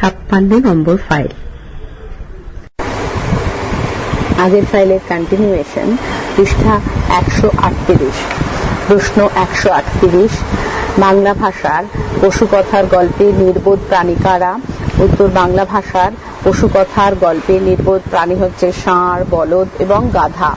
ছাপ্পান্ন নম্বর ফাইল। আগের ফাইলের কন্টিনিউয়েশন পৃষ্ঠা একশো আটত্রিশ, প্রশ্ন একশো আটত্রিশ, বাংলা ভাষার পশুকথার গল্পে নির্বোধ প্রাণী কারা? উত্তর বাংলা ভাষার পশুকথার গল্পে নির্বোধ প্রাণী হচ্ছে ষাঁড়, বলদ এবং গাধা।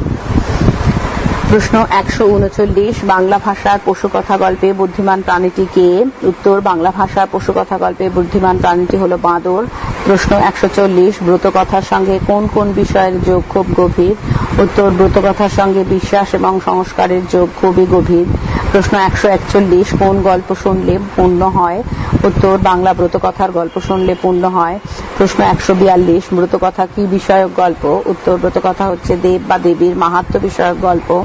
প্রশ্ন একশো উনচল্লিশ, বাংলা ভাষার পশুকথা গল্পে বুদ্ধিমান প্রাণীটি কে? উত্তর, বাংলা ভাষার পশুকথা গল্পে বুদ্ধিমান প্রাণীটি হলো বাঁদর। প্রশ্ন একশো চল্লিশ ব্রতকথার সঙ্গে কোন কোন বিষয়ের যোগ খুব গভীর? উত্তর ব্রতকথার সঙ্গে বিশ্বাস এবং সংস্কারের যোগ খুবই গভীর। প্রশ্ন একশো একচল্লিশ, কোন গল্প শুনলে পূর্ণ হয়? উত্তর, বাংলা ব্রতকথার গল্প শুনলে পূর্ণ হয়। প্রশ্ন একশো বিয়াল্লিশ ব্রতকথা কি বিষয়ক গল্প? উত্তর ব্রতকথা হচ্ছে দেব বা দেবীর মাহাত্ম বিষয়ক গল্প।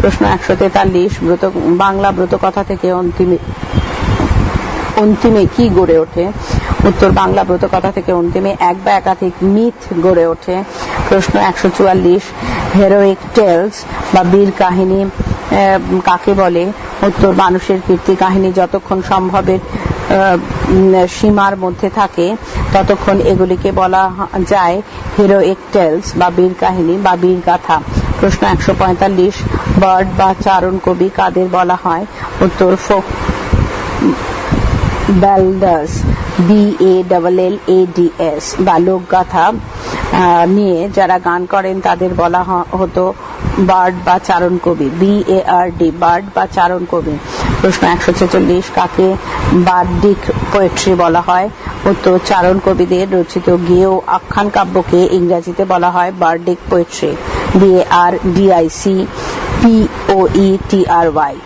প্রশ্ন একশো তেতাল্লিশ ব্রত বাংলা ব্রতকথা থেকে অন্তিমে অন্তিমে কি গড়ে ওঠে? উত্তর বাংলা ব্রতকথা থেকে অন্তিমে এক বা একাধিক মিথ গড়ে ওঠে। প্রশ্ন একশো চুয়াল্লিশ হেরোইক টেলস বা বীর কাহিনী কাকে বলে? উত্তর, মানুষের কীর্তি কাহিনী যতক্ষণ সম্ভবের সীমার মধ্যে থাকে, ততক্ষণ এগুলিকে বলা যায় হিরোইক টেলস বা বীর কাহিনী বা বীর গাথা। প্রশ্ন একশো পঁয়তাল্লিশ, বার্ড বা চারণ কবি কাদের বলা হয়? উত্তর folk balladeers B A double L A D S বা লোকগাথা নিয়ে যারা গান করেন তাদের বলা হতো বার্ড বা চারণ কবি B A R D bard বা চারণ কবি। প্রশ্ন একশো ছেচল্লিশ, কাকে বার্ডিক পোয়েট্রি বলা হয়? উত্তর, চারণ কবিদের রচিত গেয় আখ্যান কাব্যকে ইংরেজিতে বলা হয় bardic poetry B A R D I C P O E T R Y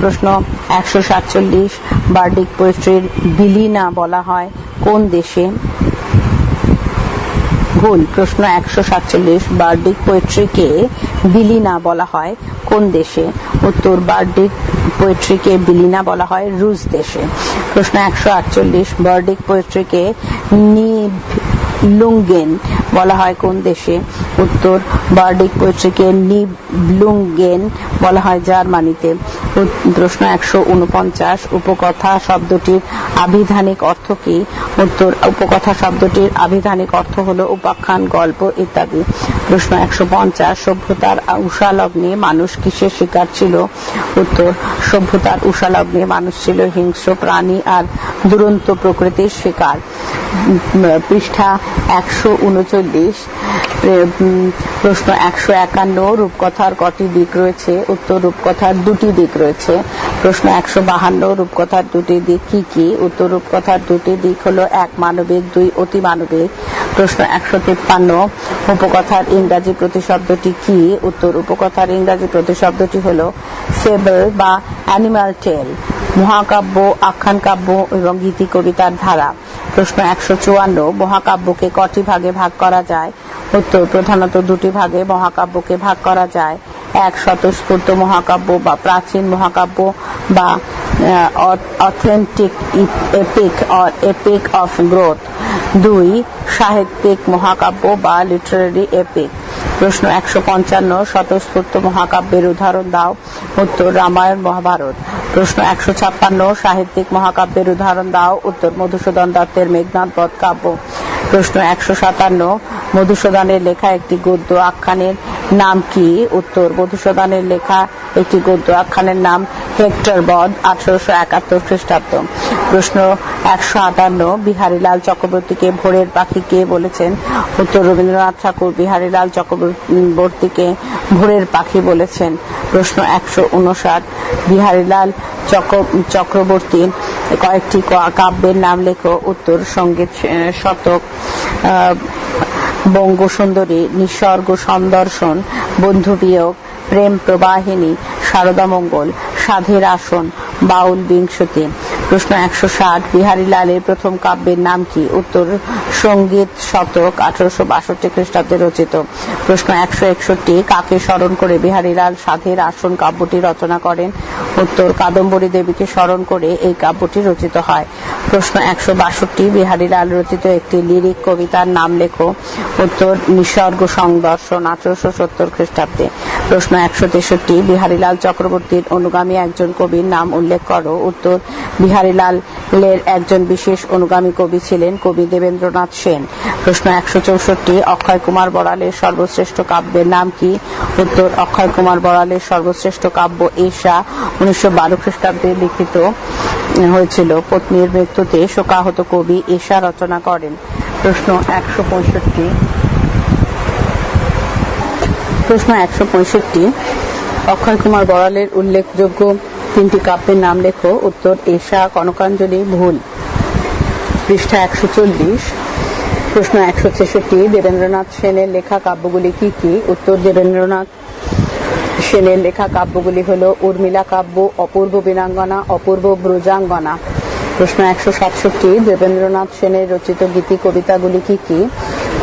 প্রশ্ন একশো সাতচল্লিশ বার্ডিক পোয়েট্রির বিলিনা বলা হয় কোন দেশে? ভুল, প্রশ্ন একশো সাতচল্লিশ বার্ডিক পোয়েট্রিকে বিলিনা বলা হয় কোন দেশে? উত্তর বার্ডিক পোয়েট্রিকে বিলিনা বলা হয় রুশ দেশে। প্রশ্ন একশো আটচল্লিশ বার্ডিক পোয়েট্রিকে নিভ লুঙ্গেন বলা হয় কোন দেশে? উত্তর বার্ডিক পোয়েট্রিকে নিবলুঙ্গেন বলা হয় জার্মানিতে। প্রশ্ন একশো উনপঞ্চাশ, উপকথা শব্দটির আবিধানিক অর্থ কি? উত্তর, উপকথা শব্দটির আবিধানিক অর্থ হলো উপাখ্যান, গল্প ইত্যাদি। প্রশ্ন একশো পঞ্চাশ, সভ্যতার উষালগ্নে মানুষ কিসের শিকার ছিল? উত্তর, সভ্যতার উষালগ্নে মানুষ ছিল হিংস্র প্রাণী আর দুরন্ত প্রকৃতির শিকার। পৃষ্ঠা একশো উনচল্লিশ প্রশ্ন একশো একান্ন, রূপকথার কটি দিক রয়েছে? উত্তর, রূপকথার দুটি দিক রয়েছে। প্রশ্ন একশো বাহান্ন, রূপকথার দুটি দিক কি কি? উত্তর, রূপকথার দুটি দিক হলো এক মানবিক, দুই অতি মানবিক প্রশ্ন একশো তিপ্পান্ন, উপকথার ইংরাজি প্রতিশব্দটি কি? উত্তর, উপকথার ইংরাজি প্রতিশব্দটি হলো ফেবল বা অ্যানিমাল টেল, মহাকাব্য আখ্যান কাব্য এবং গীতি কবিতার ধারা। প্রশ্ন একশো চুয়ান্ন, মহাকাব্যকে কটি ভাগে ভাগ করা যায়? উত্তর, প্রধানত দুটি ভাগে মহাকাব্যকে ভাগ করা যায়। এক স্বতঃস্ফূর্ত মহাকাব্য বা প্রাচীন মহাকাব্য বা authentic epic or epic of growth দুই, সাহিত্যিক মহাকাব্য বা লিটারারি এপিক প্রশ্ন একশো পঞ্চান্ন, স্বতঃস্ফূর্ত মহাকাব্যের উদাহরণ দাও। উত্তর, রামায়ণ, মহাভারত। প্রশ্ন একশো ছাপ্পান্ন, সাহিত্যিক মহাকাব্যের উদাহরণ দাও। উত্তর, মধুসূদন দত্তের মেঘনাথ বধ কাব্য। প্রশ্ন একশো সাতান্ন, মধুসূদনের লেখা একটি গদ্য আখ্যানের নাম কি? উত্তর, মধুসূদনের লেখা একটি গদ্য আখ্যানের নাম হেক্টর বধ, আঠারোশো একাত্তর খ্রিস্টাব্দ। প্রশ্ন একশো আটান্ন, বিহারীলাল চক্রবর্তীকে ভোরের পাখি কে বলেছেন? উত্তর, রবীন্দ্রনাথ ঠাকুর, বিহারীলাল চক্রবর্তীকে ভোরের পাখি বলেছেন। প্রশ্ন একশো উনষাট, বিহারীলাল চক্র- চক্রবর্তীর কয়েকটি কাব্যের নাম লেখো। উত্তর, সংগীত শতক বঙ্গসুন্দরী নিসর্গ সন্দর্শন বন্ধুবিয়োগ প্রেম প্রবাহিনী শারদামঙ্গল সাধের আসন বাউল বিংশতি। প্রশ্ন একশো ষাট, বিহারীলালের প্রথম কাব্যের নাম কি? উত্তর, সংগীত শতক আঠারোশো বাষট্টি খ্রিস্টাব্দে রচিত। প্রশ্ন একশো একষট্টি, কাকে স্মরণ করে বিহারীলাল সাধের আসন কাব্যটি রচনা করেন? উত্তর, কাদম্বরী দেবীকে স্মরণ করে এই কাব্যটি রচিত হয়। প্রশ্ন একশো বাষট্টি, বিহারীলাল রচিত একটি লিরিক কবিতার নাম লেখো। উত্তর, নিসর্গ সংদর্শন আঠারোশো সত্তর খ্রিস্টাব্দে। প্রশ্ন একশো তেষট্টি, বিহারীলাল চক্রবর্তীর অনুগামী একজন কবির নাম উল্লেখ করো। উত্তর, বিহার বিহারীলালের একজন বিশেষ অনুগামী কবি ছিলেন কবি দেবেন্দ্রনাথ সেন। প্রশ্ন একশো চৌষট্টি, অক্ষয় কুমার বড়ালের সর্বশ্রেষ্ঠ কাব্যের নাম কি? উত্তর, অক্ষয় কুমার বড়ালের সর্বশ্রেষ্ঠ কাব্য এশা উনিশশো বারো খ্রিস্টাব্দে লিখিত হয়েছিল। পত্নীর মৃত্যুতে শোকাহত কবি এশা রচনা করেন। প্রশ্ন একশো পঁয়ষট্টি। প্রশ্ন একশো পঁয়ষট্টি, অক্ষয় কুমার বড়ালের উল্লেখযোগ্য তিনটি কাব্যের নাম লেখো। উত্তর এশা কনকাঞ্জলি, ভুল। পৃষ্ঠা একশো চল্লিশ। প্রশ্ন একশো ছেষট্টি। দেবেন্দ্রনাথ সেনের লেখা কাব্যগুলি কি কি? উত্তর, দেবেন্দ্রনাথ সেনের লেখা কাব্যগুলি হল উর্মিলা কাব্য, অপূর্ব বীরাঙ্গনা অপূর্ব ব্রজাঙ্গনা। প্রশ্ন একশো সাতষট্টি। দেবেন্দ্রনাথ সেনের রচিত গীতি কবিতাগুলি কি কি?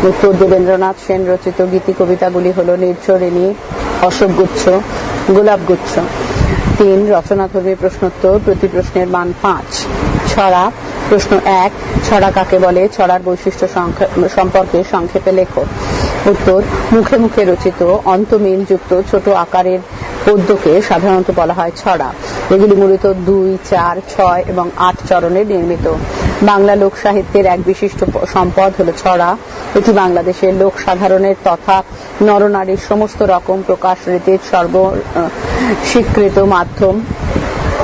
উত্তর, দেবেন্দ্রনাথ সেন রচিত গীতি কবিতাগুলি হল নির্ঝরিণী, অশোকগুচ্ছ, গোলাপগুচ্ছ। তিন, রচনা করবে প্রশ্নোত্তর, প্রতি প্রশ্নের মান পাঁচ। ছড়া, প্রশ্ন এক, ছড়া কাকে বলে? ছড়ার বৈশিষ্ট্য সম্পর্কে সংক্ষেপে লেখো। উত্তর, মুখে মুখে রচিত অন্তমিল যুক্ত, ছোট আকারের পদ্যকে সাধারণত বলা হয় ছড়া। এগুলি মূলত দুই, চার, ছয় এবং আট চরণে নির্মিত। বাংলা লোক সাহিত্যের এক বিশিষ্ট সম্পদ হলো ছড়া। এটি বাংলাদেশের লোক সাধারণের তথা নরনারীর সমস্ত রকম প্রকাশ রীতির সর্ব স্বীকৃত মাধ্যম।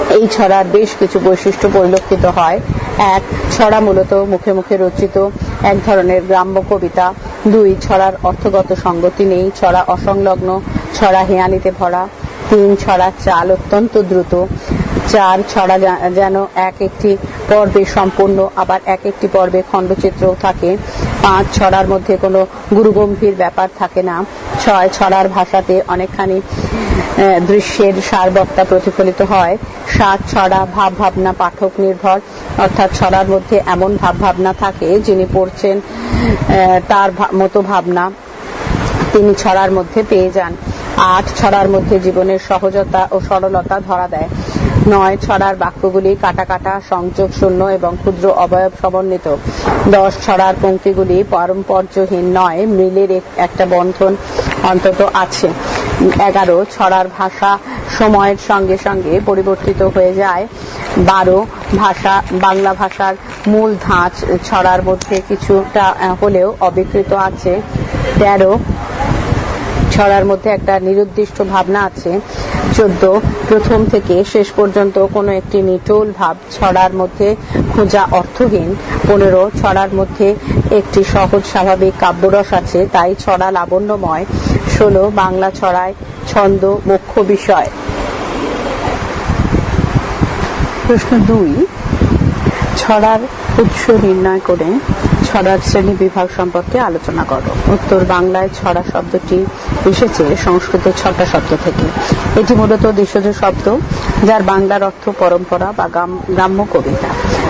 এই ছড়ার বেশ কিছু বৈশিষ্ট্য পরিলক্ষিত হয়। এক, ছড়া মূলত মুখে মুখে রচিত এক ধরনের গ্রাম্য কবিতা। দুই, ছড়ার অর্থগত সঙ্গতি নেই। ছড়া অসংলগ্ন, ছড়া হেঁয়ালিতে ভরা। তিন ছড়ার চাল অত্যন্ত দ্রুত। চার ছড়া যেন এক একটি পর্বে সম্পূর্ণ, আবার এক একটি পর্বে খণ্ডচিত্রও থাকে। পাঁচ ছড়ার মধ্যে কোনো গুরুগম্ভীর ব্যাপার থাকে না। ছয় ছড়ার ভাষাতে অনেকখানি দৃশ্যের সারবত্তা প্রতিফলিত হয়। সাত ছড়া ভাব ভাবনা পাঠক নির্ভর, অর্থাৎ ছড়ার মধ্যে এমন ভাব ভাবনা থাকে যিনি পড়ছেন তার মতো ভাবনা তিনি ছড়ার মধ্যে পেয়ে যান। আট ছড়ার মধ্যে জীবনের সহজতা ও সরলতা ধরা দেয়। নয় ছড়ার বাক্যগুলি কাটা কাটা, সংযোগ শূন্য এবং ক্ষুদ্র অবয়ব সমন্বিত। দশ ছড়ার পঙ্ক্তিগুলি পারম্পর্যহীন নয়, মিলের এক- একটা বন্ধন অন্তত আছে। এগারো ছড়ার ভাষা সময়ের সঙ্গে সঙ্গে পরিবর্তিত হয়ে যায়। বারো ভাষা, বাংলা ভাষার মূল ধাঁচ ছড়ার মধ্যে কিছুটা হলেও অবিকৃত আছে। তেরো ছড়ার মধ্যে একটা নিরুদ্দিষ্ট ভাবনা আছে। চোদ্দ, প্রথম থেকে শেষ পর্যন্ত কোনো একটি নিটোল ভাব ছড়ার মধ্যে খোঁজা অর্থহীন। পনেরো, ছড়ার মধ্যে একটি সহজ স্বাভাবিক কাব্যরস আছে, তাই ছড়া লাবণ্যময়। ষোলো, বাংলা ছড়ায় ছন্দ মুখ্য বিষয়। প্রশ্ন দুই, ছড়ার উৎস নির্ণয় করে ছড়ার শ্রেণি বিভাগ সম্পর্কে আলোচনা করো। উত্তর বাংলায় ছড়া শব্দটি এসেছে সংস্কৃত ছটা শব্দ থেকে। এটি মূলত দেশজ শব্দ, যার বাংলার অর্থ পরম্পরা বা গ্রাম- গ্রাম্য কবিতা।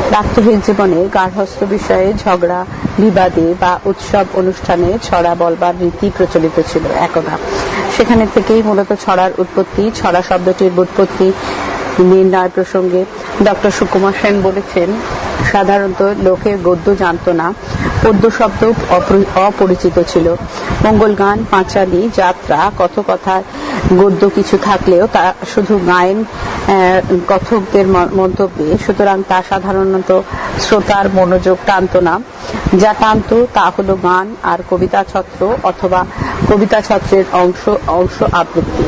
প্রাত্যহিক জীবনে গার্হস্থ বিষয়ে ঝগড়া, বিবাদে বা উৎসব অনুষ্ঠানে ছড়া বলবার রীতি প্রচলিত ছিল একদা। সেখানে থেকেই মূলত ছড়ার উৎপত্তি, ছড়া শব্দটির উৎপত্তি নির্ণয় প্রসঙ্গে ডক্টর সুকুমার সেন বলেছেন সাধারণত লোকে গদ্য জানত না, পদ্য শব্দ অপরি- অপরিচিত ছিল। মঙ্গল গান, পাঁচালি, যাত্রা, কথকথা, গদ্য কিছু থাকলেও তা শুধু গায়েন কথকদের মন্তব্যে সুতরাং তা সাধারণত শ্রোতার মনোযোগ টানত না। যা টানত তা হলো গান আর কবিতা ছত্র অথবা কবিতা ছত্রের অংশ অংশ আবৃত্তি।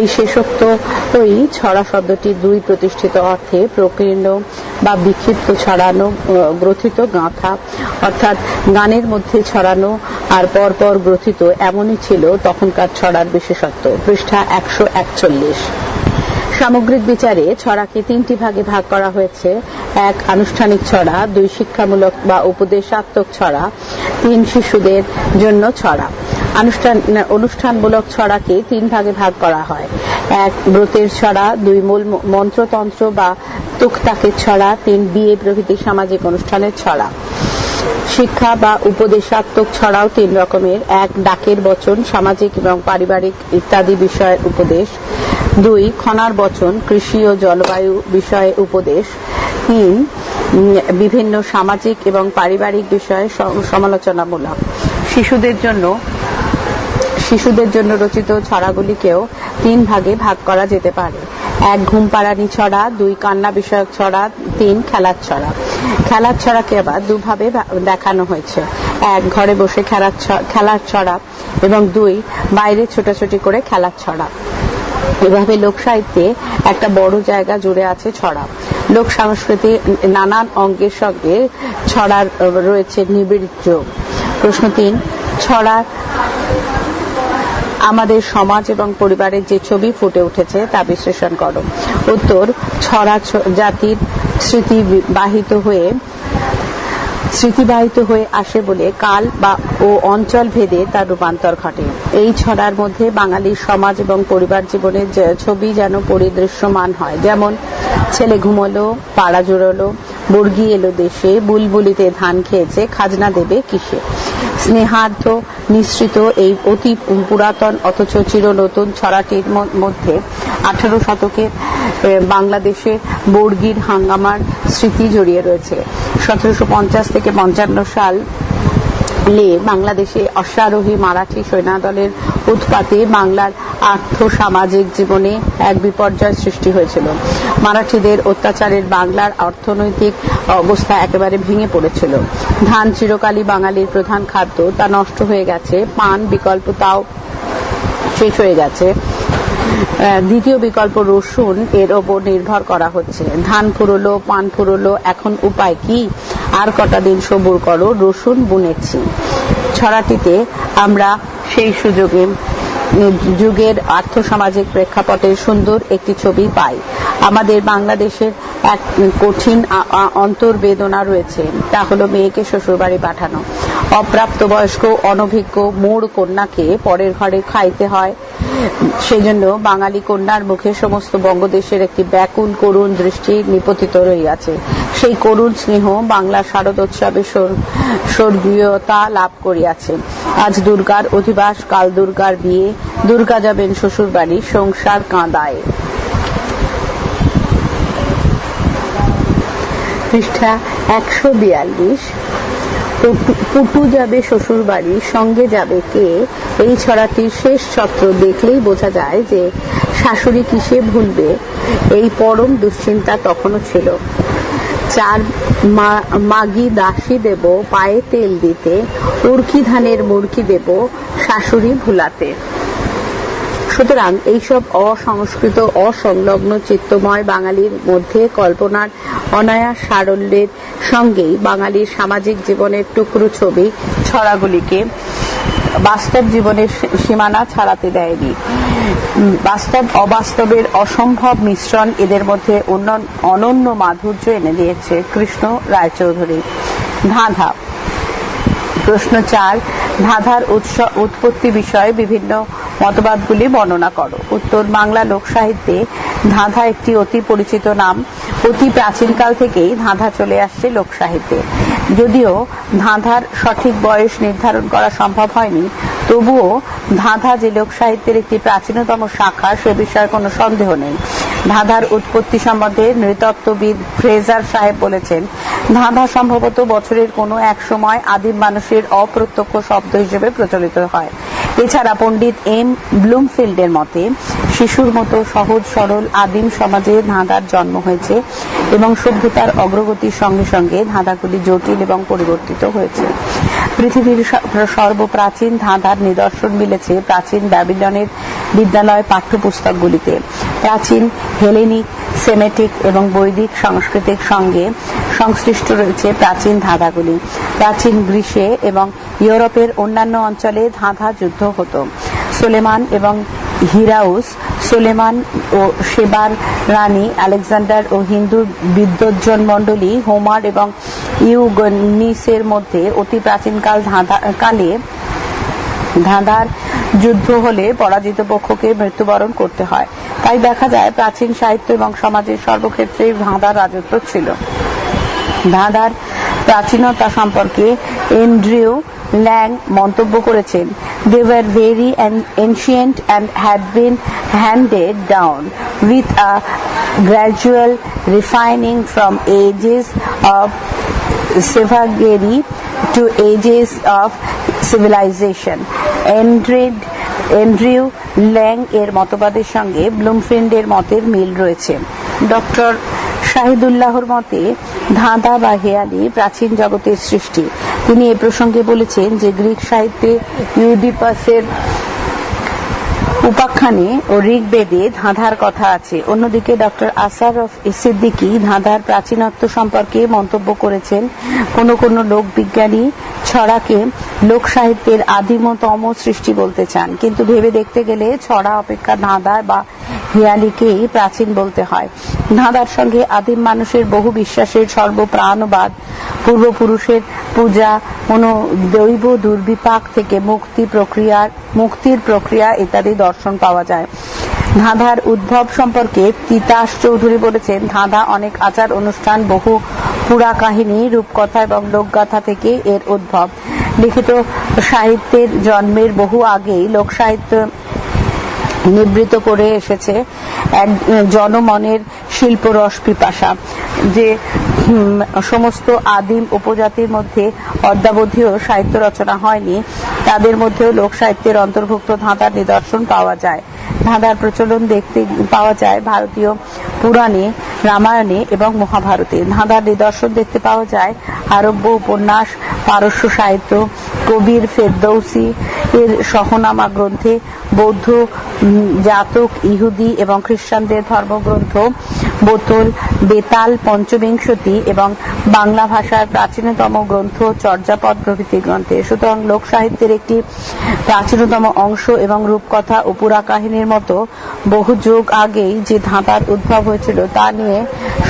এই শেষোক্তই ছড়া শব্দটি দুই প্রতিষ্ঠিত অর্থে প্রকীর্ণ বা বিক্ষিপ্ত ছড়ানো গ্রথিত গাঁথা। অর্থাৎ গানের মধ্যে ছড়ানো আর পরপর গ্রথিত এমনই ছিল তখনকার ছড়ার বিশেষত্ব। পৃষ্ঠা একশো একচল্লিশ। সামগ্রিক বিচারে ছড়াকে তিনটি ভাগে ভাগ করা হয়েছে। এক, আনুষ্ঠানিক ছড়া, দুই, শিক্ষামূলক বা উপদেশাত্মক ছড়া, তিন, শিশুদের জন্য ছড়া। অনুষ্ঠানমূলক ছড়াকে তিন ভাগে ভাগ করা হয়। এক, ব্রতের ছড়া, দুই, মূল মন্ত্রতন্ত্র বা তুকতাকের ছড়া, তিন, বিয়ে, প্রভৃতি সামাজিক অনুষ্ঠানের ছড়া। শিক্ষা বা উপদেশাত্মক ছড়াও তিন রকমের। এক, ডাকের বচন, সামাজিক এবং পারিবারিক ইত্যাদি বিষয়ের উপদেশ। দুই, খনার বচন, কৃষি ও জলবায়ু বিষয়ে উপদেশ। তিন বিভিন্ন সামাজিক এবং পারিবারিক বিষয়ে সমালোচনামূলক। শিশুদের জন্য শিশুদের জন্য রচিত ছড়াগুলিকেও তিন ভাগে ভাগ করা যেতে পারে। এক ঘুম পাড়ানি ছড়া, দুই কান্না বিষয়ক ছড়া, তিন, খেলার ছড়া। খেলার ছড়াকে আবার দুভাবে দেখানো হয়েছে। এক, ঘরে বসে খেলার খেলার ছড়া এবং দুই, বাইরে ছোটাছুটি করে খেলার ছড়া। এভাবে লোক সাহিত্যে একটা বড় জায়গা জুড়ে আছে ছড়া। লোক সংস্কৃতি নানান অঙ্গের সঙ্গে ছড়ার রয়েছে নিবিড় যোগ। প্রশ্ন তিন ছড়ার আমাদের সমাজ এবং পরিবারের যে ছবি ফুটে উঠেছে তা বিশ্লেষণ করো। উত্তর, ছড়া জাতির স্মৃতি বাহিত হয়ে স্মৃতিবাহিত হয়ে আসে বলে কাল বা ও অঞ্চল ভেদে তার রূপান্তর ঘটে। এই ছড়ার মধ্যে বাঙালির সমাজ এবং পরিবার জীবনের ছবি যেন পরিদৃশ্যমান হয়। যেমন, ছেলে ঘুমলো, পাড়া জোড়লো বর্গি এলো দেশে, বুলবুলিতে ধান খেয়েছে, খাজনা দেবে কিসে? স্নেহার্ধ নিঃসৃত এই অতি পুরাতন, অথচ চির নতুন ছড়াটির মধ্যে আঠারো শতকে বাংলাদেশে বর্গির হাঙ্গামার স্মৃতি জড়িয়ে রয়েছে। সতেরোশো পঞ্চাশ থেকে পঞ্চান্ন সাল লে বাংলাদেশে অশ্বারোহী মারাঠি সৈন্যদলের উৎপাতে বাংলার আর্থ সামাজিক জীবনে এক বিপর্যয় সৃষ্টি হয়েছিল। মারাঠিদের অত্যাচারের বাংলার অর্থনৈতিক অবস্থা একেবারে ভেঙে পড়েছিল। ধান চিরকালই বাঙালির প্রধান খাদ্য, তা নষ্ট হয়ে গেছে, পান বিকল্প তাও শেষ হয়ে গেছে। দ্বিতীয় বিকল্প রসুন এর ওপর নির্ভর করা হচ্ছে। ধান ফুরলো, পান ফুরলো, এখন উপায় কি? আর কটা দিন সবুর করো, রসুন বুনেছি। ছড়াটিতে আমরা সেই সুযোগে যুগের আর্থসামাজিক প্রেক্ষাপটের সুন্দর একটি ছবি পাই। আমাদের বাংলাদেশের এক কঠিন অন্তর্বেদনা রয়েছে। তা হলো মেয়েকে শ্বশুরবাড়ি পাঠানো। অপ্রাপ্তবয়স্ক, অনভিজ্ঞ মোড় কন্যাকে পরের ঘরে খাইতে হয়। সেজন্য বাঙালি কন্যার মুখে সমস্ত বঙ্গদেশের একটি ব্যাকুল করুণ দৃষ্টি নিপতিত রইয়াছে। সেই করুণ স্নেহ বাংলা শারদোৎসবে স্বর- স্বর্গীয়তা লাভ করিয়াছে। আজ দুর্গার অধিবাস, কাল দুর্গার বিয়ে, দুর্গা যাবেন শ্বশুরবাড়ি, সংসার কাঁদায়। পৃষ্ঠা একশো বিয়াল্লিশ। পুটু যাবে শ্বশুর বাড়ি সঙ্গে যাবে কে? এই ছড়াটির শেষ ছত্র দেখলেই বোঝা যায় যে শাশুড়ি কিসে ভুলবে। এই পরম দুশ্চিন্তা তখনও ছিল। চার মাগি দাসী দেব, পায়ে তেল দিতে, উর্কি ধানের মুরকি দেব, শাশুড়ি ভুলাতে। সুতরাং এইসব অসংস্কৃত, অসংলগ্ন চিত্তময় বাঙালির মধ্যে কল্পনার অনায়াস সারল্যের সঙ্গেই বাঙালির সামাজিক জীবনের টুকরো ছবি ছড়াগুলিকে বাস্তব জীবনের সীমানা ছাড়াতে দেয়নি। বাস্তব অবাস্তবের অসম্ভব মিশ্রণ এদের মধ্যে অন্য- অনন্য মাধুর্য এনে দিয়েছে কৃষ্ণ রায়চৌধুরী। ধাঁধা। প্রশ্ন চার, ধাঁধার উৎস, উৎপত্তি বিষয়ে বিভিন্ন মতবাদগুলি বর্ণনা করো। উত্তর বাংলা লোক সাহিত্যে ধাঁধা একটি অতি পরিচিত নাম। অতি প্রাচীনকাল থেকেই ধাঁধা চলে আসছে লোক সাহিত্যে যদিও ধাঁধার সঠিক বয়স নির্ধারণ করা সম্ভব হয়নি, তবুও ধাঁধা যে লোক সাহিত্যের একটি প্রাচীনতম শাখা সে বিষয়ে কোনো সন্দেহ নেই। ধাঁধার উৎপত্তি সম্বন্ধে নৃতত্ত্ববিদ ফ্রেজার সাহেব বলেছেন, ধাঁধা সম্ভবত বছরের কোনো এক সময় আদিম মানুষের অপ্রত্যক্ষ শব্দ হিসেবে প্রচলিত হয়। এছাড়া পণ্ডিত এম ব্লুমফিল্ডের মতে, শিশুর মতো সহজ, সরল, আদিম সমাজে ধাঁধার জন্ম হয়েছে এবং সভ্যতার অগ্রগতির সঙ্গে সঙ্গে ধাঁধাগুলি জটিল এবং পরিবর্তিত হয়েছে। পৃথিবীর সর্বপ্রাচীন ধাঁধার নিদর্শন মিলেছে প্রাচীন ব্যাবিলনের বিদ্যালয় পাঠ্যপুস্তকগুলিতে। প্রাচীন হেলেনিক, সেমেটিক এবং বৈদিক সংস্কৃতির সঙ্গে সংশ্লিষ্ট রয়েছে প্রাচীন ধাঁধাগুলি। প্রাচীন গ্রীসে এবং ইউরোপের অন্যান্য অঞ্চলে ধাঁধা যুদ্ধ হতো। সোলেমান এবং হিরাউস, সোলেমান ও সেবার রানী আলেকজান্ডার ও হিন্দু বিদ্বজ্জন মণ্ডলী হোমার এবং ইউগনিসের মধ্যে অতি প্রাচীনকাল কালে ধাঁধার যুদ্ধ হলে পরাজিত পক্ষকে মৃত্যুবরণ করতে হয়। তাই দেখা যায় প্রাচীন সাহিত্য এবং সমাজের সর্বক্ষেত্রেই ধাঁধার রাজত্ব ছিল। ধাঁধার প্রাচীনতা সম্পর্কে এন্ড্রিউ ল্যাং মন্তব্য করেছেন। They were very ancient and had been handed down with a gradual refining from ages of savagery to ages of civilization Endred Andrew Lang এর মতবাদের সঙ্গে ব্লুমফিল্ডের মতের মিল রয়েছে। ডক্টর শাহিদুল্লাহর মতে, ধাঁধা বা হেয়ালি প্রাচীন জগতের সৃষ্টি। তিনি এ প্রসঙ্গে বলেছেন যে, গ্রিক সাহিত্যে ইউডিপাসের উপাখ্যানে ও ঋগ্বেদে ধাঁধার কথা আছে। অন্যদিকে ডক্টর আসার অফ সিদ্দিকি ধাঁধার প্রাচীনত্ব সম্পর্কে মন্তব্য করেছেন। কোন কোন লোক বিজ্ঞানী ছড়াকে লোক সাহিত্যের আদিমতম সৃষ্টি বলতে চান। কিন্তু ভেবে দেখতে গেলে ছড়া অপেক্ষা ধাঁধা বা হিয়ালিকেই প্রাচীন বলতে হয়। ধাঁধার সঙ্গে আদিম মানুষের বহু বিশ্বাসের সর্বপ্রাণবাদ, পূর্বপুরুষের পূজা কোন দৈব দুর্বিপাক থেকে মুক্তি প্রক্রিয়ার, মুক্তির প্রক্রিয়া ইত্যাদি দর্শন পাওয়া যায়। ধাঁধার উদ্ভব সম্পর্কে তিতাস চৌধুরী বলেছেন ধাঁধা অনেক আচার অনুষ্ঠান, বহু পুরা কাহিনী, রূপকথা এবং লোকগাথা থেকে এর উদ্ভব। লিখিত সাহিত্যের জন্মের বহু আগেই লোক সাহিত্য নিবৃত করে এসেছে এক জনমনের শিল্প রস পিপাসা, যে সমস্ত আদিম উপজাতির মধ্যে অদ্যাবধিও সাহিত্য রচনা হয়নি। তাদের মধ্যেও লোক সাহিত্যের অন্তর্ভুক্ত ধাঁধার নিদর্শন পাওয়া যায়। ধাঁধার প্রচলন দেখতে পাওয়া যায় ভারতীয় পুরাণে, রামায়ণে এবং মহাভারতে। ধাঁধার নিদর্শন দেখতে পাওয়া যায় আরব্য উপন্যাস, পারস্য সাহিত্য, কবির ফেরদৌসি এর সহনামা গ্রন্থে বৌদ্ধ জাতক, ইহুদি এবং খ্রিস্টানদের ধর্মগ্রন্থ বোতল, বেতাল, পঞ্চবিংশতি এবং বাংলা ভাষার প্রাচীনতম গ্রন্থ চর্যাপদ প্রভৃতি গ্রন্থে। সুতরাং লোক সাহিত্যের একটি প্রাচীনতম অংশ এবং রূপকথা ও পুরা কাহিনীর মতো বহু যুগ আগেই যে ধাঁধার উদ্ভব হয়েছিল তা নিয়ে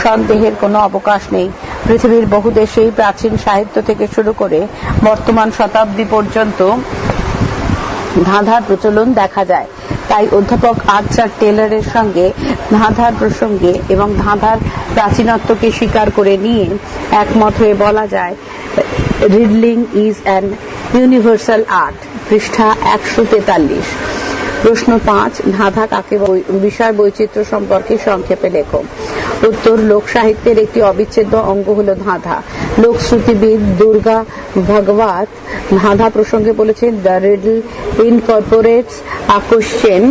সন্দেহের কোনো অবকাশ নেই। পৃথিবীর বহু দেশেই প্রাচীন সাহিত্য থেকে শুরু করে বর্তমান শতাব্দী পর্যন্ত ধাঁধার প্রচলন দেখা যায়। তাই অধ্যাপক আর্চার টেলরের সঙ্গে ধাঁধার প্রসঙ্গে এবং ধাঁধার প্রাচীনত্বকে স্বীকার করে নিয়ে একমত হয়ে বলা যায়, riddling is an universal art. পৃষ্ঠা একশো তেতাল্লিশ। প্রশ্ন পাঁচ, ধাঁধা কাকে বিষয় বৈচিত্র্য সম্পর্কে সংক্ষেপে লেখো। উত্তর লোক সাহিত্যের একটি অবিচ্ছেদ্য অঙ্গ হলো ধাঁধা। লোকশ্রুতিবিদ দুর্গা ভগবত ধাঁধা প্রসঙ্গে বলেছেন, the riddle incorporates a question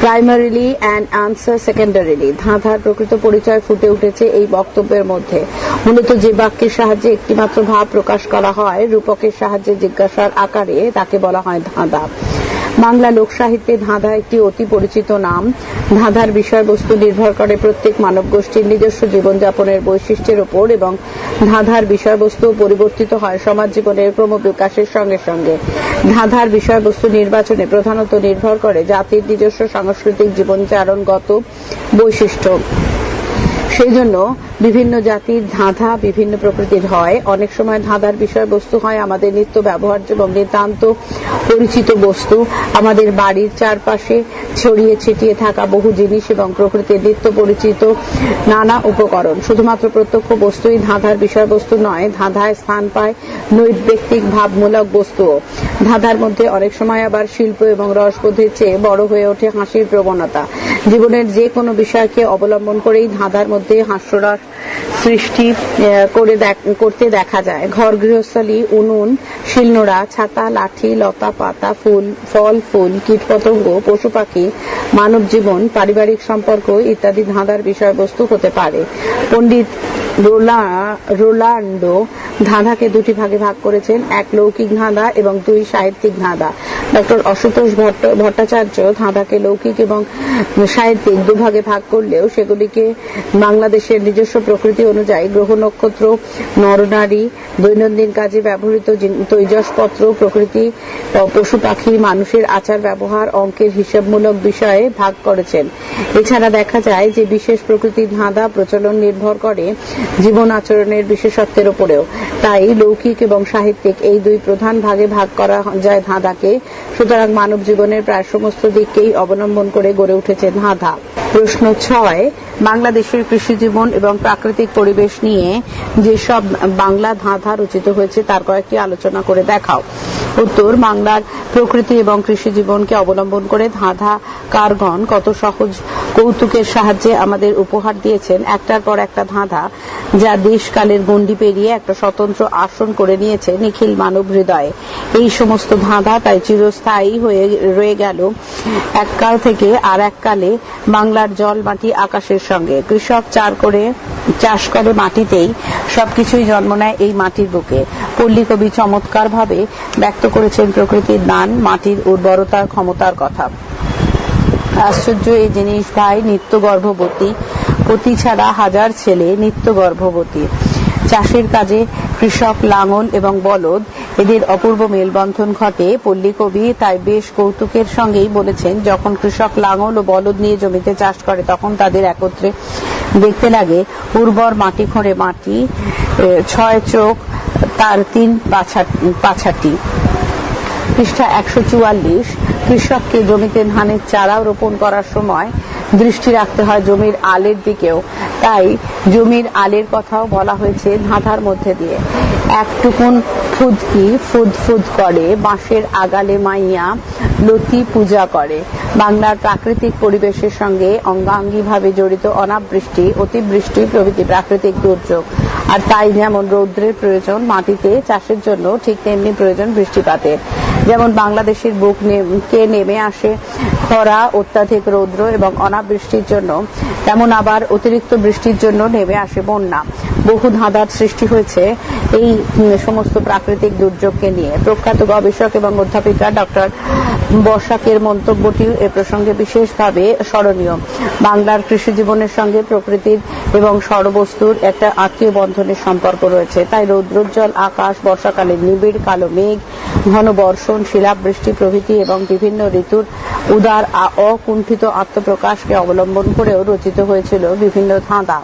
primarily and answer secondarily. ধাঁধার প্রকৃত পরিচয় ফুটে উঠেছে এই বক্তব্যের মধ্যে। মূলত যে বাক্যের সাহায্যে একটিমাত্র ভাব প্রকাশ করা হয়, রূপকের সাহায্যে জিজ্ঞাসার আকারে তাকে বলা হয় ধাঁধা। বাংলা লোক সাহিত্যে ধাঁধা একটি অতি পরিচিত নাম। ধাঁধার বিষয়বস্তু নির্ভর করে প্রত্যেক মানব গোষ্ঠীর নিজস্ব জীবনযাপনের বৈশিষ্ট্যের উপর এবং ধাঁধার বিষয়বস্তু পরিবর্তিত হয় সমাজ জীবনের ক্রমবিকাশের সঙ্গে সঙ্গে। ধাঁধার বিষয়বস্তু নির্বাচনে প্রধানত নির্ভর করে জাতির নিজস্ব সাংস্কৃতিক জীবনচারণগত বৈশিষ্ট্য। সেই জন্য বিভিন্ন জাতির ধাঁধা বিভিন্ন প্রকৃতির হয়। অনেক সময় ধাঁধার বিষয়বস্তু হয় আমাদের নিত্য ব্যবহার্য এবং নিতান্ত পরিচিত বস্তু। আমাদের বাড়ির চারপাশে ছড়িয়ে ছিটিয়ে থাকা বহু জিনিস এবং প্রকৃতির নিত্য পরিচিত নানা উপকরণ। শুধুমাত্র প্রত্যক্ষ বস্তুই ধাঁধার বিষয়বস্তু নয়, ধাঁধায় স্থান পায় নৈর্ব্যক্তিক ভাবমূলক বস্তুও। ধাঁধার মধ্যে অনেক সময় আবার শিল্প এবং রসবোধের চেয়ে বড় হয়ে ওঠে হাসির প্রবণতা। জীবনের যে কোনো বিষয়কে অবলম্বন করেই ধাঁধার মধ্যে হাস্যরস সৃষ্টি করে করতে দেখা যায়। ঘর গৃহস্থলী উনুন, শিলনোড়া, ছাতা, লাঠি, লতা, পাতা, ফুল, ফল, ফুল, কীটপতঙ্গ, পশু পাখি, মানব জীবন, পারিবারিক সম্পর্ক ইত্যাদি ধাঁধার বিষয়বস্তু হতে পারে। পণ্ডিত রোলা, রোলান্ডো ধাঁধাকে দুটি ভাগে ভাগ করেছেন, এক লৌকিক ধাঁধা এবং দুই সাহিত্যিক ধাঁধা। ডক্টর অশুতোষ ভট্ট ভট্টাচার্য ধাঁধাকে লৌকিক এবং সাহিত্যিক দুভাগে ভাগ করলেও সেগুলিকে বাংলাদেশের নিজস্ব প্রকৃতি অনুযায়ী গ্রহ নক্ষত্র, নরনারী, দৈনন্দিন কাজে ব্যবহৃত তৈজসপত্র, প্রকৃতি পশু পাখি মানুষের আচার ব্যবহার অঙ্কের হিসাবমূলক বিষয়ে ভাগ করেছেন। এছাড়া দেখা যায় যে বিশেষ প্রকৃতির ধাঁধা প্রচলন নির্ভর করে জীবন আচরণের বিশেষত্বের উপরেও। তাই লৌকিক এবং সাহিত্যিক এই দুই প্রধান ভাগে ভাগ করা যায় ধাঁধাকে। সুতরাং মানব জীবনের প্রায় সমস্ত দিককেই অবলম্বন করে গড়ে উঠেছে ধাঁধা প্রশ্ন ছয় বাংলাদেশের কৃষি জীবন এবং প্রাকৃতিক পরিবেশ নিয়ে যেসব বাংলা ধাঁধা রচিত হয়েছে, তার কয়েকটি আলোচনা করে দেখাও। উত্তর, বাংলার প্রকৃতি এবং কৃষি জীবনকে অবলম্বন করে ধাঁধা কারগণ কত সহজ কৌতুকের সাহায্যে আমাদের উপহার দিয়েছেন। একটার পর একটা ধাঁধা যা দেশকালের গণ্ডি পেরিয়ে একটা স্বতন্ত্র আসন করে নিয়েছে নিখিল মানব হৃদয়ে। এই সমস্ত ধাঁধা তাই চিরস্থায়ী হয়ে রয়ে গেল। এককাল থেকে আর এককালে বাংলার জল মাটি আকাশের সঙ্গে। কৃষক চার করে চাষ করে মাটিতেই সবকিছুই জন্ম নেয় এই মাটির বুকে। পল্লী কবি চমৎকার ভাবে ব্যক্ত করেছেন প্রকৃতির দান, মাটির উর্বরতার ক্ষমতার কথা। আশ্চর্য এই জিনিস ভাই, নিত্য গর্ভবতী। পতি ছাড়া হাজার ছেলে নিত্য গর্ভবতী। চাষের কাজে কৃষক লাঙল এবং বলদ এদের অপূর্ব মেলবন্ধন ঘটে। পল্লী কবি তাই বেশ কৌতুকের সঙ্গেই বলেছেন, যখন কৃষক লাঙল ও বলদ নিয়ে জমিতে চাষ করে, তখন তাদের একত্রে দেখতে লাগে উর্বর মাটি খড়ে মাটি ছয় চোখ, তার তিন পাছা- পাছাটি। পৃষ্ঠা একশো চুয়াল্লিশ, কৃষককে জমিতে ধানের চারা রোপণ করার সময় দৃষ্টি রাখতে হয় জমির আলের দিকেও। তাই জমির আলের কথাও বলা হয়েছে ধাঁধার মধ্যে দিয়ে। একটুকুন ফুদকি ফুদ ফুদ করে, বাঁশের আগালে মাইয়া লতি পূজা করে। বাংলার প্রাকৃতিক পরিবেশের সঙ্গে অঙ্গাঙ্গিভাবে জড়িত অনাবৃষ্টি, অতিবৃষ্টি প্রভৃতি প্রাকৃতিক দুর্যোগ। আর তাই যেমন রৌদ্রের প্রয়োজন মাটিতে, চাষের জন্য ঠিক তেমনি প্রয়োজন বৃষ্টিপাতের। যেমন বাংলাদেশের বুক কে নেমে আসে খরা, অত্যাধিক রৌদ্র এবং অনাবৃষ্টির জন্য, তেমন আবার অতিরিক্ত বৃষ্টির জন্য নেমে আসে বন্যা। বহু ধাঁধার সৃষ্টি হয়েছে এই সমস্ত প্রাকৃতিক দুর্যোগকে নিয়ে। প্রখ্যাত গবেষক এবং অধ্যাপিকা ডক্টর বর্ষাকের মন্তব্যটি এ প্রসঙ্গে বিশেষভাবে স্মরণীয়। বাংলার কৃষি জীবনের সঙ্গে প্রকৃতির এবং সরবস্তুর একটা আত্মীয় বন্ধনের সম্পর্ক রয়েছে। তাই রৌদ্রোজ্জ্বল আকাশ, বর্ষাকালে নিবিড় কালো মেঘ, ঘন বর্ষণ, শিলাবৃষ্টি প্রভৃতি এবং বিভিন্ন ঋতুর উদার অকুণ্ঠিত আত্মপ্রকাশকে অবলম্বন করেও রচিত হয়েছিল বিভিন্ন ধাঁধা।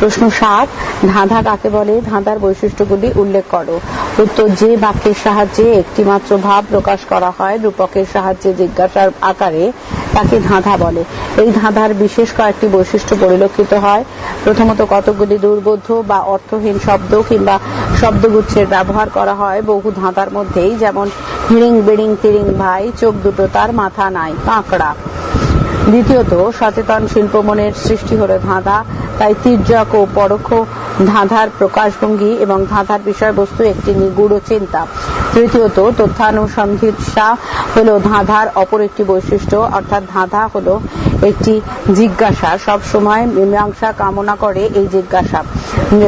প্রশ্ন সাত, ধাঁধা কাকে বলে? ধাঁধার বৈশিষ্ট্যগুলি উল্লেখ করো। উত্তর যে বাক্যের সাহায্যে একটি মাত্র ভাব প্রকাশ করা হয়, রূপকের সাহায্যে জিজ্ঞাসার আকারে তাকে ধাঁধা বলে। এই ধাঁধার বিশেষ কয়েকটি বৈশিষ্ট্য পরিলক্ষিত হয়। প্রথমত কতগুলি দুর্বোধ্য বা অর্থহীন শব্দ কিংবা শব্দগুচ্ছের ব্যবহার করা হয়। বহু ধাঁধার মধ্যেই যেমন হিড়িং, বিড়িং, তিরিং, ভাই, চোখ দুটো তার, মাথা নাই কাঁকড়া দ্বিতীয়ত, সচেতন শিল্পমনের সৃষ্টি হলো ধাঁধা। তাই তির্যক ও পরোক্ষ ধাঁধার প্রকাশভঙ্গি এবং ধাঁধার বিষয়বস্তু একটি নিগূঢ় চিন্তা। তৃতীয়ত তথ্যানুসন্ধিৎসা হলো ধাঁধার অপর একটি বৈশিষ্ট্য, অর্থাৎ ধাঁধা হলো একটি জিজ্ঞাসা। সব সময় মীমাংসা কামনা করে এই জিজ্ঞাসা।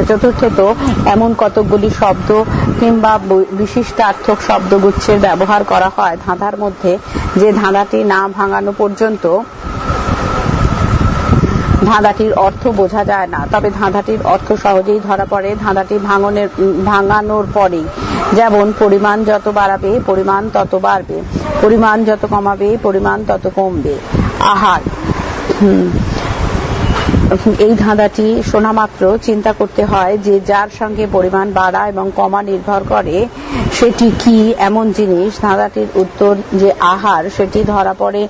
চতুর্থত, এমন কতকগুলি শব্দ কিংবা বিশিষ্টার্থক শব্দগুচ্ছের ব্যবহার করা হয়। ধাঁধার মধ্যে যে ধাঁধাটি না ভাঙানো পর্যন্ত ধাঁধাটির অর্থ বোঝা যায় না। তবে ধাঁধাটির অর্থ সহজেই ধরা পড়ে। ধাঁধাটি ভাঙনের ভাঙানোর পরেই। যেমন পরিমাণ যত বাড়াবে পরিমাণ তত বাড়বে। পরিমাণ যত কমাবে পরিমাণ তত কমবে। আহার। হুম, এই ধাঁধাটি শোনা মাত্র চিন্তা করতে হয় যে যার সঙ্গে পরিমাণ বাড়া এবং কমা নির্ভর করে, সেটি কি এমন জিনিস? ধাঁধাটির উত্তর যে আহার, সেটি ধরা পড়ে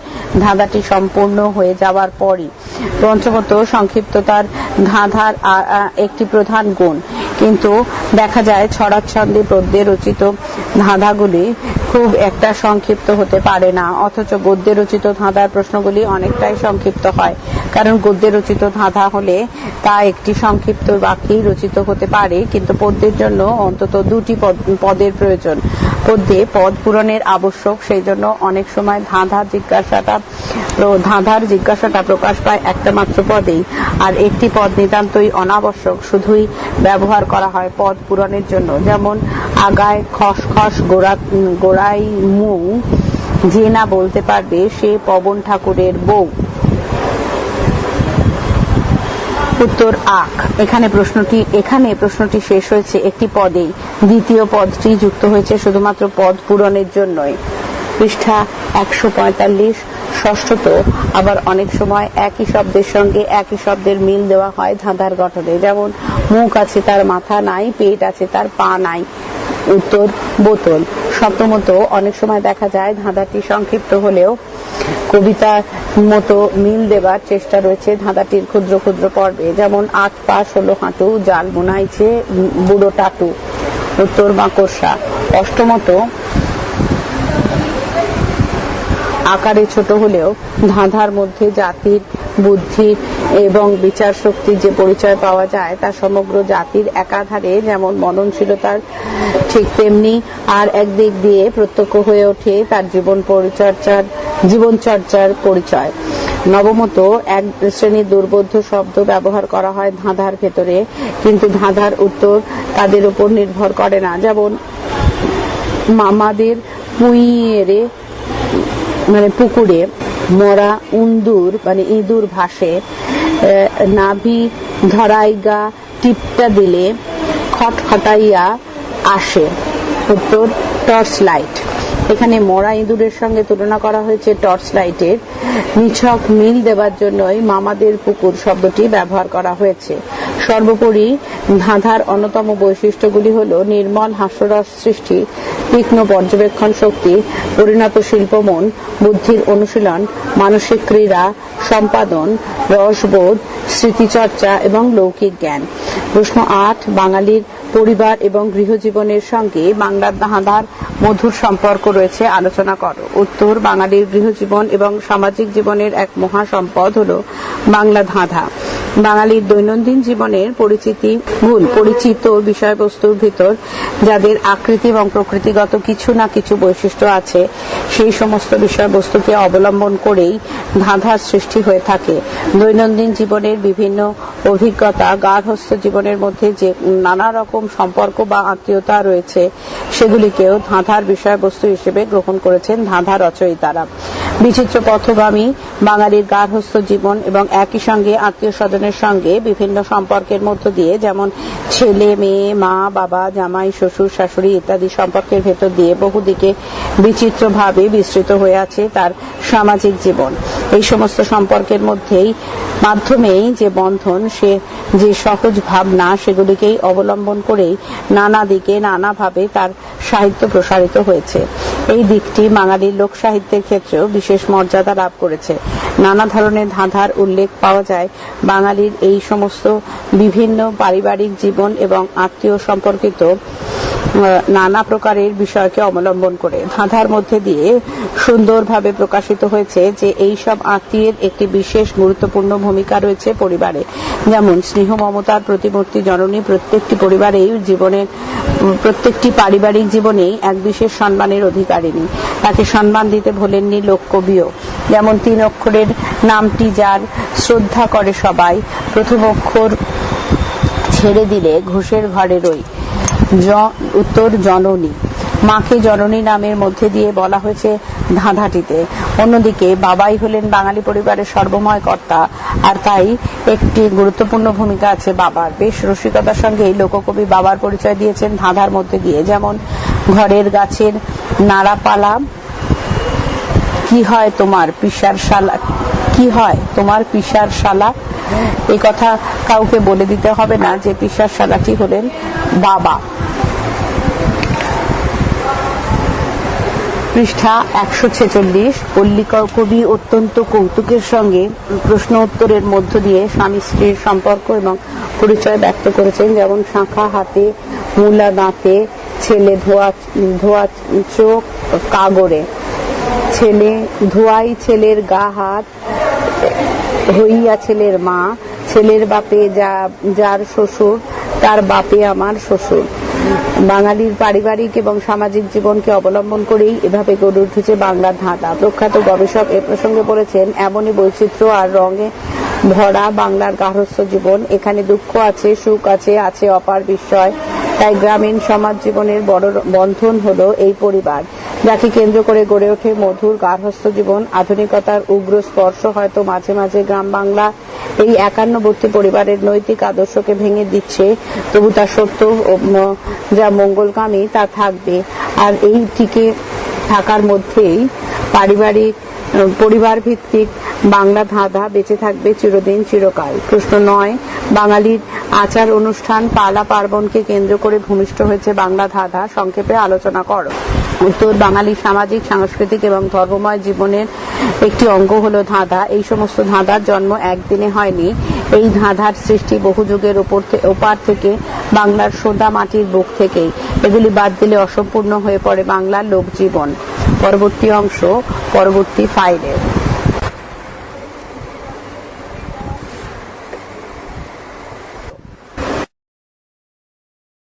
ধাঁধাটি সম্পূর্ণ হয়ে যাওয়ার পরই। পঞ্চমত, সংক্ষিপ্ততার ধাঁধার একটি প্রধান গুণ। কিন্তু দেখা যায় ছড়াচ্ছন্দে পদ্যে রচিত ধাঁধাগুলি খুব একটা সংক্ষিপ্ত হতে পারে না, অথচ গদ্যে রচিত ধাঁধার প্রশ্নগুলি অনেকটাই সংক্ষিপ্ত হয়। কারণ গদ্যে রচিত ধাঁধা হলে তা একটি সংক্ষিপ্ত বাক্যেই রচিত হতে পারে, কিন্তু পদ্যের জন্য অন্তত দুটি পদ- পদের প্রয়োজন। পদ্যে পদ পূরণের আবশ্যক, সেই জন্য অনেক সময় ধাঁধা জিজ্ঞাসাটা ধাঁধার জিজ্ঞাসাটা প্রকাশ পায় একটা মাত্র পদেই। আর একটি পদ নিতান্তই অনাবশ্যক, শুধুই ব্যবহার করা হয় পদ পূরণের জন্য। যেমন, আগায় খসখস গোড়া, গোড়াই মুং, যে না বলতে পারবে সে পবন ঠাকুরের বউ। উত্তর আখ এখানে প্রশ্নটি এখানে প্রশ্নটি শেষ হয়েছে একটি পদেই। দ্বিতীয় পদটি যুক্ত হয়েছে শুধুমাত্র পদ পূরণের জন্যই। পৃষ্ঠা একশো পঁয়তাল্লিশ। ষষ্ঠত, আবার অনেক সময় একই শব্দের সঙ্গে একই শব্দের মিল দেওয়া হয় ধাঁধার গঠনে। যেমন, মুখ আছে তার মাথা নাই, পেট আছে তার পা নাই। উত্তর, বোতল। সপ্তমত, অনেক সময় দেখা যায় ধাঁধাটি সংক্ষিপ্ত হলেও কবিতা মতো মিল দেবার চেষ্টা রয়েছে ধাঁধাটির ক্ষুদ্র ক্ষুদ্র পর্বে। যেমন আট পা ষোলো হাঁটু, জাল বোনাইছে বুড়ো টাটু। উত্তর মাকড়সা অষ্টমত আকারে ছোট হলেও ধাঁধার মধ্যে জাতির বুদ্ধি এবং বিচার শক্তির যে পরিচয় পাওয়া যায় তা সমগ্র জাতির একাধারে যেমন মননশীলতার ঠিক তেমনি আর একদিক দিয়ে প্রত্যক্ষ হয়ে ওঠে তার জীবন পরিচর্যার জীবন চর্চার পরিচয়। নবমত, এক শ্রেণির দুর্বোধ্য শব্দ ব্যবহার করা হয় ধাঁধার ভেতরে, কিন্তু ধাঁধার উত্তর তাদের উপর নির্ভর করে না। যেমন, মামাদের পুইয়েরে মানে পুকুরে মরা উন্দুর মানে ইঁদুর ভাসে নাভি ধরাইগা টিপটা দিলে খটখটাইয়া আসে উত্তর টর্চ লাইট এখানে মরা ইঁদুরের সঙ্গে তুলনা করা হয়েছে টর্চ লাইটের নিছক মিল দেওয়ার জন্যই মামাদের পুকুর শব্দটি ব্যবহার করা হয়েছে। সর্বোপরি ধাঁধার অন্যতম বৈশিষ্ট্যগুলি হল নির্মল হাস্যরস সৃষ্টি, তীক্ষ্ণ পর্যবেক্ষণ শক্তি, পরিণত শিল্পমন, বুদ্ধির অনুশীলন, মানসিক ক্রীড়া, সম্পাদন, রসবোধ, স্মৃতিচর্চা এবং লৌকিক জ্ঞান। প্রশ্ন আট, বাঙালির পরিবার এবং গৃহজীবনের সঙ্গে বাংলার ধাঁধার মধুর সম্পর্ক রয়েছে, আলোচনা করো। উত্তর, বাঙালির গৃহজীবন এবং সামাজিক জীবনের এক মহা সম্পদ হল বাংলা ধাঁধা। বাঙালির দৈনন্দিন জীবনের পরিচিতি ভুল, পরিচিত বিষয়বস্তুর ভিতর যাদের আকৃতি এবং প্রকৃতিগত কিছু না কিছু বৈশিষ্ট্য আছে, সেই সমস্ত বিষয়বস্তুকে অবলম্বন করেই ধাঁধার সৃষ্টি হয়ে থাকে। দৈনন্দিন জীবনের বিভিন্ন অভিজ্ঞতা, গার্হস্থ্য জীবনের মধ্যে যে নানা রকম সম্পর্ক বা আত্মীয়তা রয়েছে, সেগুলিকেও ধাঁধার বিষয়বস্তু হিসেবে গ্রহণ করেছেন ধাঁধা রচয়িতারা। বিচিত্র পথগামী, বাঙালির গার্হস্থ্য জীবন এবং একই সঙ্গে আত্মীয় স্বজনের সঙ্গে বিভিন্ন সম্পর্কের মধ্য দিয়ে যেমন ছেলে, মেয়ে, মা, বাবা, জামাই, শ্বশুর, শাশুড়ি ইত্যাদি সম্পর্কের ভেতর দিয়ে বহুদিকে বিচিত্রভাবে বিস্তৃত হয়ে আছে তার সামাজিক জীবন। এই সমস্ত সম্পর্কের মধ্যেই, মাধ্যমেই যে বন্ধন, সে যে সহজ ভাবনা, সেগুলিকেই অবলম্বন করেই নানা দিকে নানাভাবে তার সাহিত্য প্রসারিত হয়েছে। এই দিকটি বাঙালির লোক সাহিত্যের ক্ষেত্রেও বিশেষ মর্যাদা লাভ করেছে। নানা ধরনের ধাঁধার উল্লেখ পাওয়া যায় বাঙালির এই সমস্ত বিভিন্ন পারিবারিক জীবন এবং আত্মীয় সম্পর্কিত নানা প্রকারের বিষয়কে অবলম্বন করে ধাঁধার মধ্যে দিয়ে সুন্দরভাবে প্রকাশিত হয়েছে যে এই সব আত্মীয়ের একটি বিশেষ গুরুত্বপূর্ণ ভূমিকা রয়েছে পরিবারে। যেমন স্নেহ মমতার প্রতিমূর্তি জননী প্রত্যেকটি পরিবারেই জীবনের প্রত্যেকটি পারিবারিক জীবনেই এক বিশেষ সম্মানের অধিকারিণী। তাকে সম্মান দিতে ভোলেননি লোককবিও। যেমন তিন অক্ষরের নামটি যার শ্রদ্ধা করে সবাই, প্রথম অক্ষর ছেড়ে দিলে ঘুষের ঘরে রই। উত্তর জননী। মাকে জননী নামের মধ্যে দিয়ে বলা হয়েছে ধাঁধাটিতে। অন্যদিকে বাবাই হলেন বাঙালি পরিবারের সর্বময় কর্তা, আর তাই একটি গুরুত্বপূর্ণ ভূমিকা আছে বাবার। বেশ রসিকতার সঙ্গে লোককবি বাবার পরিচয় দিয়েছেন ধাঁধার মধ্যে দিয়ে যেমন, ঘরের গাছের নাড়াপালা, কি হয় তোমার পিসার শালা, কি হয় তোমার পিসার শালা? এই কথা কাউকে বলে দিতে হবে না যে পিসার শালাটি হলেন বাবা। পৃষ্ঠা একশো ছেচল্লিশ কবি অত্যন্ত কৌতুকের সঙ্গে প্রশ্ন উত্তরের মধ্য দিয়ে স্বামী স্ত্রীর সম্পর্ক এবং পরিচয় ব্যক্ত করেছেন। যেমন, শাঁখা হাতে, মূলা দাঁতে, ছেলে ধোয়া ধোয়া চোখ কাগরে ছেলে ধোয়াই ছেলের গা হাত, হইয়া ছেলের মা। ছেলের বাপে যা, যার শ্বশুর, তার বাপে আমার শ্বশুর। বাঙালির পারিবারিক এবং সামাজিক জীবনকে অবলম্বন করেই এভাবে গড়ে উঠেছে বাংলার ধাঁধা। প্রখ্যাত গবেষক এ প্রসঙ্গে বলেছেন, এমনই বৈচিত্র্য আর রঙে ভরা বাংলার গার্হস্থ্য জীবন। এখানে দুঃখ আছে, সুখ আছে আছে অপার বিস্ময়। তাই গ্রামীণ সমাজ জীবনের বড় বন্ধন হলো এই পরিবার। যাকে কেন্দ্র করে গড়ে ওঠে মধুর গার্হস্থ্য জীবন। আধুনিকতার উগ্র স্পর্শ হয়তো মাঝে মাঝে গ্রাম বাংলা এই একান্নবর্তী পরিবারের নৈতিক আদর্শকে ভেঙে দিচ্ছে। তবু তা সত্য যা মঙ্গলকামী তা থাকবে। আর এই টিকে থাকার মধ্যেই পারিবারিক পরিবার ভিত্তিক বাংলা ধাঁধা বেঁচে থাকবে চিরদিন, চিরকাল। প্রশ্ন নয়, বাঙালির আচার অনুষ্ঠান পালা পার্বণকে কেন্দ্র করে ভূমিষ্ঠ হয়েছে বাংলা ধাঁধা। সংক্ষেপে আলোচনা করো। উত্তর বাঙালি সামাজিক, সাংস্কৃতিক এবং ধর্মময় জীবনের একটি অঙ্গ হল ধাঁধা। এই সমস্ত ধাঁধার জন্ম একদিনে হয়নি। এই ধাঁধার সৃষ্টি বহু যুগের ওপর ওপার থেকে বাংলার সোদা মাটির বুক থেকেই। এগুলি বাদ দিলে অসম্পূর্ণ হয়ে পড়ে বাংলার লোকজীবন। পরবর্তী অংশ, পরবর্তী ফাইলে।